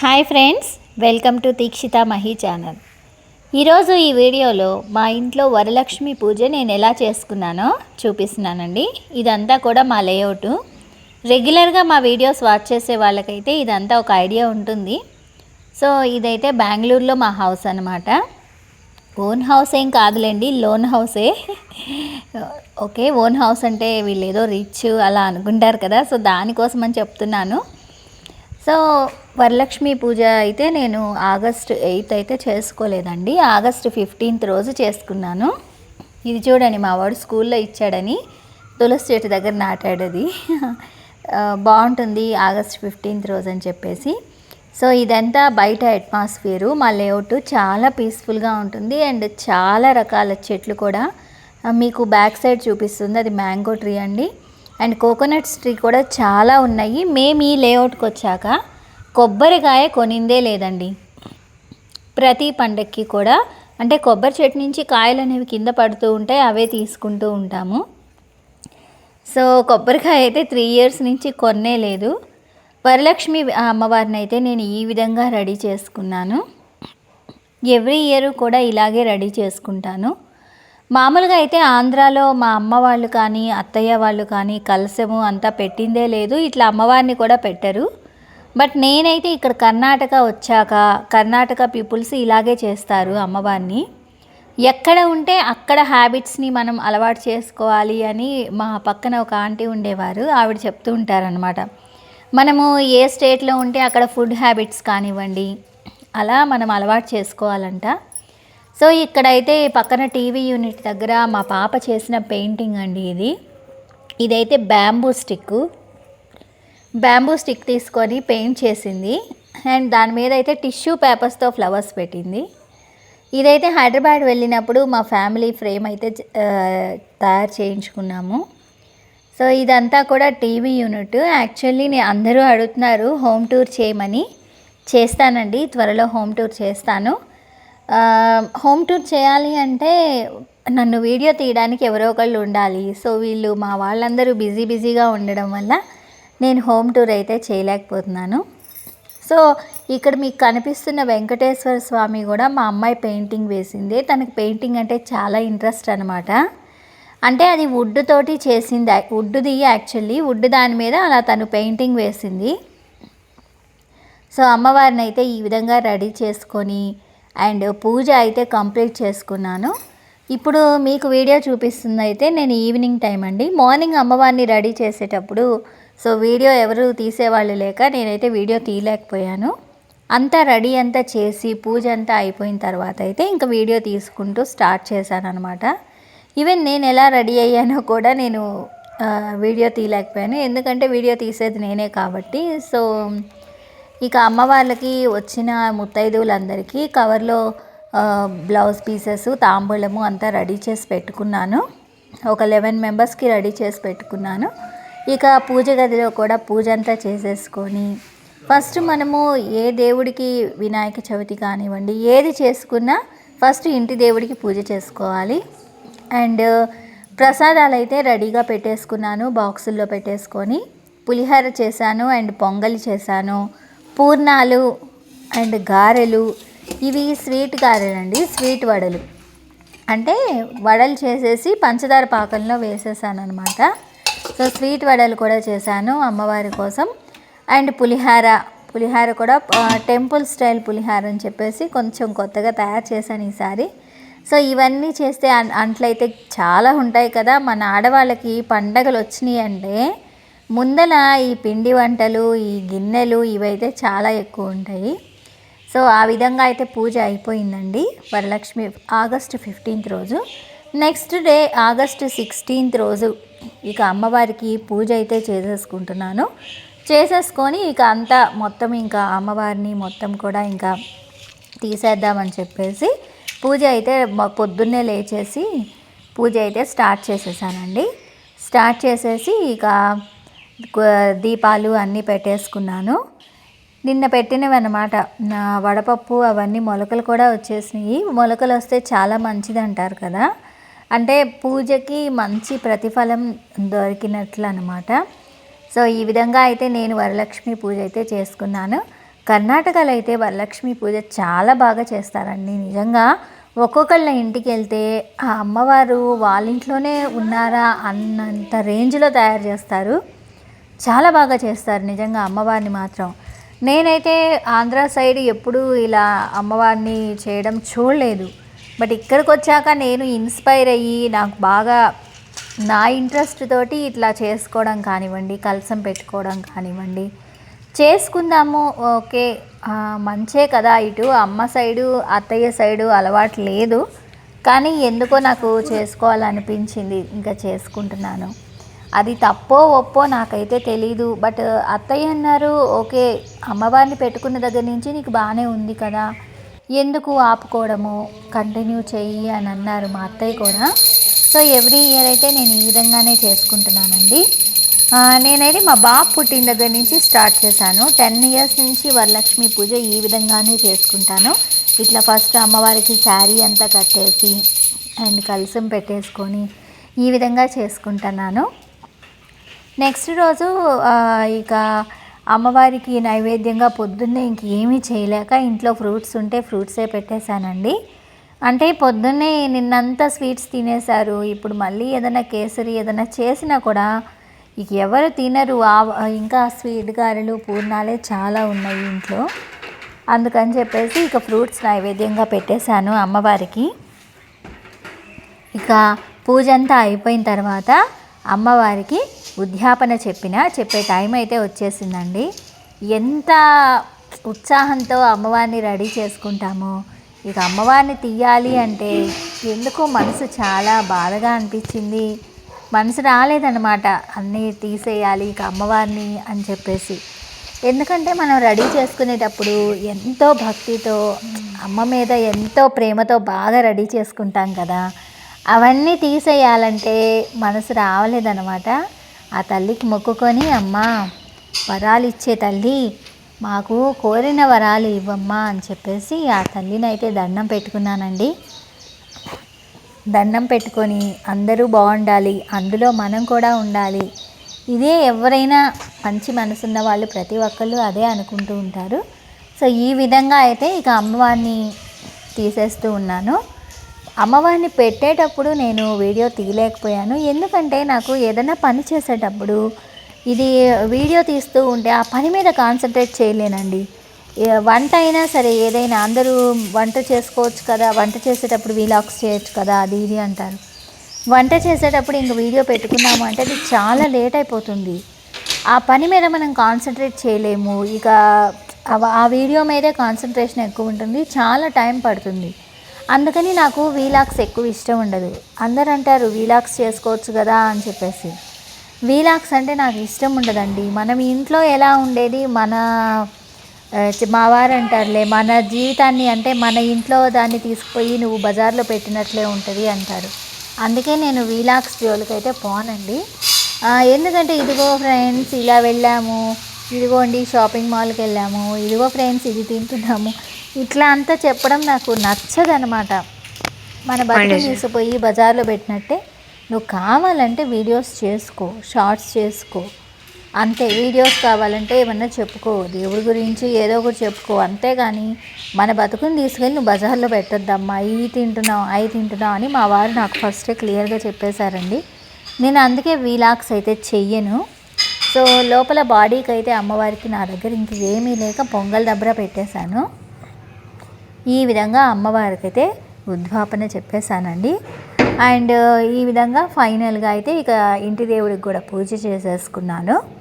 Hi friends welcome to Deekshitha Mahi channel. ఈరోజు ఈ వీడియోలో మా ఇంట్లో వరలక్ష్మి పూజ నేను ఎలా చేసుకున్నానో చూపిస్తున్నానండి. ఇదంతా కూడా మా లేఅవుట్. రెగ్యులర్గా మా వీడియోస్ వాచ్ చేసే వాళ్ళకైతే ఇదంతా ఒక ఐడియా ఉంటుంది. సో ఇదైతే బెంగళూరులో మా హౌస్ అనమాట ఓన్ హౌస్ ఏం కాదులేండి లోన్ హౌసే. ఓకే ఓన్ హౌస్ అంటే వీళ్ళు ఏదో రిచ్ అలా అనుకుంటారు కదా సో దానికోసం అని చెప్తున్నాను. సో వరలక్ష్మి పూజ అయితే నేను ఆగస్ట్ ఎయిత్ అయితే చేసుకోలేదండి. ఆగస్ట్ ఫిఫ్టీన్త్ రోజు చేసుకున్నాను. ఇది చూడండి మా వాడు స్కూల్లో ఇచ్చాడని తులసి చెట్టు దగ్గర నాటాడది అది. బాగుంటుంది ఆగస్ట్ ఫిఫ్టీన్త్ రోజు అని చెప్పేసి. సో ఇదంతా బయట అట్మాస్ఫియరు మా లేఅవుట్ చాలా పీస్ఫుల్గా ఉంటుంది. అండ్ చాలా రకాల చెట్లు కూడా మీకు బ్యాక్ సైడ్ చూపిస్తుంది. అది మ్యాంగో ట్రీ అండి. అండ్ కోకోనట్స్ ట్రీ కూడా చాలా ఉన్నాయి. మేము ఈ లేఅవుట్కి వచ్చాక కొబ్బరికాయ కొనిందే లేదండి. ప్రతి పండక్కి కూడా అంటే కొబ్బరి చెట్టు నుంచి కాయలు అనేవి కింద పడుతూ ఉంటాయి అవే తీసుకుంటూ ఉంటాము. సో కొబ్బరికాయ అయితే త్రీ ఇయర్స్ నుంచి కొన్నే లేదు. వరలక్ష్మి అమ్మవారిని అయితే నేను ఈ విధంగా రెడీ చేసుకున్నాను. ఎవ్రీ ఇయర్ కూడా ఇలాగే రెడీ చేసుకుంటాను. మామూలుగా అయితే ఆంధ్రాలో మా అమ్మ వాళ్ళు కానీ అత్తయ్య వాళ్ళు కానీ కలసము అంతా పెట్టిందే లేదు. ఇట్లా అమ్మవారిని కూడా పెట్టరు. బట్ నేనైతే ఇక్కడ కర్ణాటక వచ్చాక కర్ణాటక పీపుల్స్ ఇలాగే చేస్తారు అమ్మవారిని. ఎక్కడ ఉంటే అక్కడ హ్యాబిట్స్ని మనం అలవాటు చేసుకోవాలి అని మా పక్కన ఒక ఆంటీ ఉండేవారు. ఆవిడ చెప్తూ ఉంటారనమాట మనము ఏ స్టేట్లో ఉంటే అక్కడ ఫుడ్ హ్యాబిట్స్ కానివ్వండి అలా మనం అలవాటు చేసుకోవాలంట. సో ఇక్కడైతే పక్కన టీవీ యూనిట్ దగ్గర మా పాప చేసిన పెయింటింగ్ అండి ఇది. ఇదైతే బ్యాంబూ స్టిక్ బ్యాంబూ స్టిక్ తీసుకొని పెయింట్ చేసింది. అండ్ దాని మీద అయితే టిష్యూ పేపర్స్తో ఫ్లవర్స్ పెట్టింది. ఇదైతే హైదరాబాద్ వెళ్ళినప్పుడు మా ఫ్యామిలీ ఫ్రేమ్ అయితే తయారు చేయించుకున్నాము. సో ఇదంతా కూడా టీవీ యూనిట్. యాక్చువల్లీ నేను అందరూ అడుగుతున్నారు హోమ్ టూర్ చేయమని. చేస్తానండి త్వరలో హోమ్ టూర్ చేస్తాను. హోమ్ టూర్ చేయాలి అంటే నన్ను వీడియో తీయడానికి ఎవరో ఒకళ్ళు ఉండాలి. సో వీళ్ళు మా వాళ్ళందరూ బిజీ బిజీగా ఉండడం వల్ల నేను హోమ్ టూర్ అయితే చేయలేకపోతున్నాను. సో ఇక్కడ మీకు కనిపిస్తున్న వెంకటేశ్వర స్వామి కూడా మా అమ్మాయి పెయింటింగ్ వేసింది. తనకి పెయింటింగ్ అంటే చాలా ఇంట్రెస్ట్ అనమాట అంటే అది వుడ్ తోటి చేసింది. వుడ్ది యాక్చువల్లీ వుడ్ దాని మీద అలా తను పెయింటింగ్ వేసింది. సో అమ్మవారిని అయితే ఈ విధంగా రెడీ చేసుకొని అండ్ పూజ అయితే కంప్లీట్ చేసుకున్నాను. ఇప్పుడు మీకు వీడియో చూపిస్తుంది అయితే నేను ఈవినింగ్ టైం అండి. మార్నింగ్ అమ్మవారిని రెడీ చేసేటప్పుడు సో వీడియో ఎవరు తీసేవాళ్ళు లేక నేనైతే వీడియో తీయలేకపోయాను. అంతా రెడీ అంతా చేసి పూజ అంతా అయిపోయిన తర్వాత అయితే ఇంకా వీడియో తీసుకుంటూ స్టార్ట్ చేశాను అనమాట ఈవెన్ నేను ఎలా రెడీ అయ్యానో కూడా నేను వీడియో తీయలేకపోయాను. ఎందుకంటే వీడియో తీసేది నేనే కాబట్టి సో ఇక అమ్మవార్లకి వచ్చిన ముత్తైదువులందరికీ కవర్లో బ్లౌజ్ పీసెస్ తాంబూలము అంతా రెడీ చేసి పెట్టుకున్నాను. ఒక లెవెన్ మెంబర్స్కి రెడీ చేసి పెట్టుకున్నాను. ఇక పూజ గదిలో కూడా పూజ అంతా చేసేసుకొని ఫస్ట్ మనము ఏ దేవుడికి వినాయక చవితి కానివ్వండి ఏది చేసుకున్నా ఫస్ట్ ఇంటి దేవుడికి పూజ చేసుకోవాలి. అండ్ ప్రసాదాలు అయితే రెడీగా పెట్టేసుకున్నాను బాక్సుల్లో పెట్టేసుకొని పులిహోర చేశాను అండ్ పొంగలి చేశాను. పూర్ణాలు అండ్ గారెలు. ఇవి స్వీట్ గారెలండి స్వీట్ వడలు. అంటే వడలు చేసేసి పంచదార పాకంలో వేసేసాను అనమాట సో స్వీట్ వడలు కూడా చేశాను అమ్మవారి కోసం. అండ్ పులిహార పులిహార కూడా టెంపుల్ స్టైల్ పులిహార అని చెప్పేసి కొంచెం కొత్తగా తయారు చేశాను ఈసారి. సో ఇవన్నీ చేస్తే అంట్లయితే చాలా ఉంటాయి కదా. మన ఆడవాళ్ళకి పండగలు వచ్చినాయి అంటే ముందల ఈ పిండి వంటలు ఈ గిన్నెలు ఇవైతే చాలా ఎక్కువ ఉంటాయి. సో ఆ విధంగా అయితే పూజ అయిపోయిందండి. వరలక్ష్మి ఆగస్ట్ ఫిఫ్టీన్త్ రోజు. నెక్స్ట్ డే ఆగస్ట్ సిక్స్టీన్త్ రోజు ఇక అమ్మవారికి పూజ అయితే చేసేసుకుంటున్నాను. చేసేసుకొని ఇక అంతా మొత్తం ఇంకా అమ్మవారిని మొత్తం కూడా ఇంకా తీసేద్దామని చెప్పేసి పూజ అయితే పొద్దున్నే లేచేసి పూజ అయితే స్టార్ట్ చేసేసానండి. స్టార్ట్ చేసేసి ఇక దీపాలు అన్నీ పెట్టేసుకున్నాను. నిన్న పెట్టినవి అనమాట నా వడపప్పు అవన్నీ మొలకలు కూడా వచ్చేసినాయి. మొలకలు వస్తే చాలా మంచిది అంటారు కదా. అంటే పూజకి మంచి ప్రతిఫలం దొరికినట్లు అనమాట సో ఈ విధంగా అయితే నేను వరలక్ష్మి పూజ అయితే చేసుకున్నాను. కర్ణాటకలో అయితే వరలక్ష్మి పూజ చాలా బాగా చేస్తారండి. నిజంగా ఒక్కొక్కళ్ళ ఇంటికి వెళ్తే ఆ అమ్మవారు వాళ్ళ ఇంట్లోనే ఉన్నారా అన్నంత రేంజ్లో తయారు చేస్తారు. చాలా బాగా చేస్తారు నిజంగా అమ్మవారిని మాత్రం. నేనైతే ఆంధ్ర సైడ్ ఎప్పుడూ ఇలా అమ్మవారిని చేయడం చూడలేదు. బట్ ఇక్కడికి వచ్చాక నేను ఇన్స్పైర్ అయ్యి నాకు బాగా నా ఇంట్రెస్ట్ తోటి ఇట్లా చేసుకోవడం కానివ్వండి కలసం పెట్టుకోవడం కానివ్వండి. చేసుకుందాము ఓకే. మంచే కదా ఇటు. అమ్మ సైడు అత్తయ్య సైడు అలవాటు లేదు. కానీ ఎందుకో నాకు చేసుకోవాలనిపించింది ఇంకా చేసుకుంటున్నాను. అది తప్పో ఒప్పో నాకైతే తెలీదు. బట్ అత్తయ్య అన్నారు ఓకే అమ్మవారిని పెట్టుకున్న దగ్గర నుంచి నీకు బాగానే ఉంది కదా. ఎందుకు ఆపుకోవడము? కంటిన్యూ చెయ్యి అని అన్నారు మా అత్తయ్య కూడా. సో ఎవ్రీ ఇయర్ అయితే నేను ఈ విధంగానే చేసుకుంటున్నానండి. నేనైతే మా బాబు పుట్టిన దగ్గర నుంచి స్టార్ట్ చేశాను. టెన్ ఇయర్స్ నుంచి వరలక్ష్మి పూజ ఈ విధంగానే చేసుకుంటాను. ఇట్లా ఫస్ట్ అమ్మవారికి శారీ అంతా కట్టేసి అండ్ కలసం పెట్టేసుకొని ఈ విధంగా చేసుకుంటున్నాను. నెక్స్ట్ రోజు ఇక అమ్మవారికి నైవేద్యంగా పొద్దున్నే ఇంక ఏమీ చేయలేక ఇంట్లో ఫ్రూట్స్ ఉంటే ఫ్రూట్సే పెట్టేశానండి. అంటే పొద్దున్నే నిన్నంతా స్వీట్స్ తినేశారు ఇప్పుడు మళ్ళీ ఏదైనా కేసరి ఏదైనా చేసినా కూడా ఇక ఎవరు తినరు. ఆ ఇంకా స్వీట్ గారెలు పూర్ణాలే చాలా ఉన్నాయి ఇంట్లో. అందుకని చెప్పేసి ఇక ఫ్రూట్స్ నైవేద్యంగా పెట్టేశాను అమ్మవారికి. ఇక పూజ అంతా అయిపోయిన తర్వాత అమ్మవారికి ఉద్యాపన చెప్పిన చెప్పే టైం అయితే వచ్చేసిందండి. ఎంత ఉత్సాహంతో అమ్మవారిని రెడీ చేసుకుంటామో ఇక అమ్మవారిని తీయాలి అంటే ఎందుకో మనసు చాలా బాధగా అనిపించింది. మనసు రాలేదన్నమాట అన్నీ తీసేయాలి ఇక అమ్మవారిని అని చెప్పేసి. ఎందుకంటే మనం రెడీ చేసుకునేటప్పుడు ఎంతో భక్తితో అమ్మ మీద ఎంతో ప్రేమతో బాగా రెడీ చేసుకుంటాం కదా. అవన్నీ తీసేయాలంటే మనసు రావలేదన్నమాట. ఆ తల్లికి మొక్కుకొని అమ్మా వరాలు ఇచ్చే తల్లి మాకు కోరిన వరాలు ఇవ్వమ్మా అని చెప్పేసి ఆ తల్లిని అయితే దండం పెట్టుకున్నానండి. దండం పెట్టుకొని అందరూ బాగుండాలి అందులో మనం కూడా ఉండాలి. ఇదే ఎవరైనా మంచి మనసున్న వాళ్ళు ప్రతి ఒక్కళ్ళు అదే అనుకుంటూ ఉంటారు. సో ఈ విధంగా అయితే ఇక అమ్మవారిని తీసేస్తూ ఉన్నాను. అమ్మవారిని పెట్టేటప్పుడు నేను వీడియో తీయలేకపోయాను. ఎందుకంటే నాకు ఏదైనా పని చేసేటప్పుడు ఇది వీడియో తీస్తూ ఉంటే ఆ పని మీద కాన్సన్ట్రేట్ చేయలేనండి. వంట అయినా సరే ఏదైనా అందరూ వంట చేసుకోవచ్చు కదా వంట చేసేటప్పుడు వీలాక్స్ చేయొచ్చు కదా అది ఇది అంటారు. వంట చేసేటప్పుడు ఇంక వీడియో పెట్టుకున్నాము అంటే అది చాలా లేట్ అయిపోతుంది. ఆ పని మీద మనం కాన్సన్ట్రేట్ చేయలేము. ఇక ఆ వీడియో మీదే కాన్సన్ట్రేషన్ ఎక్కువ ఉంటుంది. చాలా టైం పడుతుంది. అందుకని నాకు వీలాక్స్ ఎక్కువ ఇష్టం ఉండదు. అందరు అంటారు వీలాక్స్ చేసుకోవచ్చు కదా అని చెప్పేసి. వీలాక్స్ అంటే నాకు ఇష్టం ఉండదండి. మనం ఇంట్లో ఎలా ఉండేది? మన మా వారు అంటారులే మన జీవితాన్ని అంటే మన ఇంట్లో దాన్ని తీసుకుపోయి నువ్వు బజార్లో పెట్టినట్లే ఉంటుంది అంటారు. అందుకే నేను వీలాక్స్ జోలికైతే పోనండి. ఎందుకంటే ఇదిగో ఫ్రెండ్స్ ఇలా వెళ్ళాము. ఇదిగోండి షాపింగ్ మాల్కి వెళ్ళాము ఇదిగో ఫ్రెండ్స్ ఇది తింటున్నాము. ఇట్లా అంతా చెప్పడం నాకు నచ్చదనమాట మన బతుకు తీసుకుపోయి బజార్లో పెట్టినట్టే నువ్వు కావాలంటే వీడియోస్ చేసుకో షార్ట్స్ చేసుకో. అంతే వీడియోస్ కావాలంటే ఏమన్నా చెప్పుకో. దేవుడి గురించి ఏదో ఒకటి చెప్పుకో. అంతేగాని మన బతుకుని తీసుకెళ్ళి నువ్వు బజార్లో పెట్టొద్దమ్మా. ఇవి తింటున్నావు అవి తింటున్నావు అని మా వారు నాకు ఫస్టే క్లియర్గా చెప్పేశారండి. నేను అందుకే వీలాగ్స్ అయితే చెయ్యను. సో లోపల బాడీకి అయితే అమ్మవారికి నా దగ్గర ఇంక ఏమీ లేక పొంగల్ దబ్బర పెట్టేశాను. ఈ విధంగా అమ్మవారికైతే ఉద్వాపన చెప్పేశానండి. అండ్ ఈ విధంగా ఫైనల్గా అయితే ఇక ఇంటి దేవుడికి కూడా పూజ చేసేసుకున్నాను.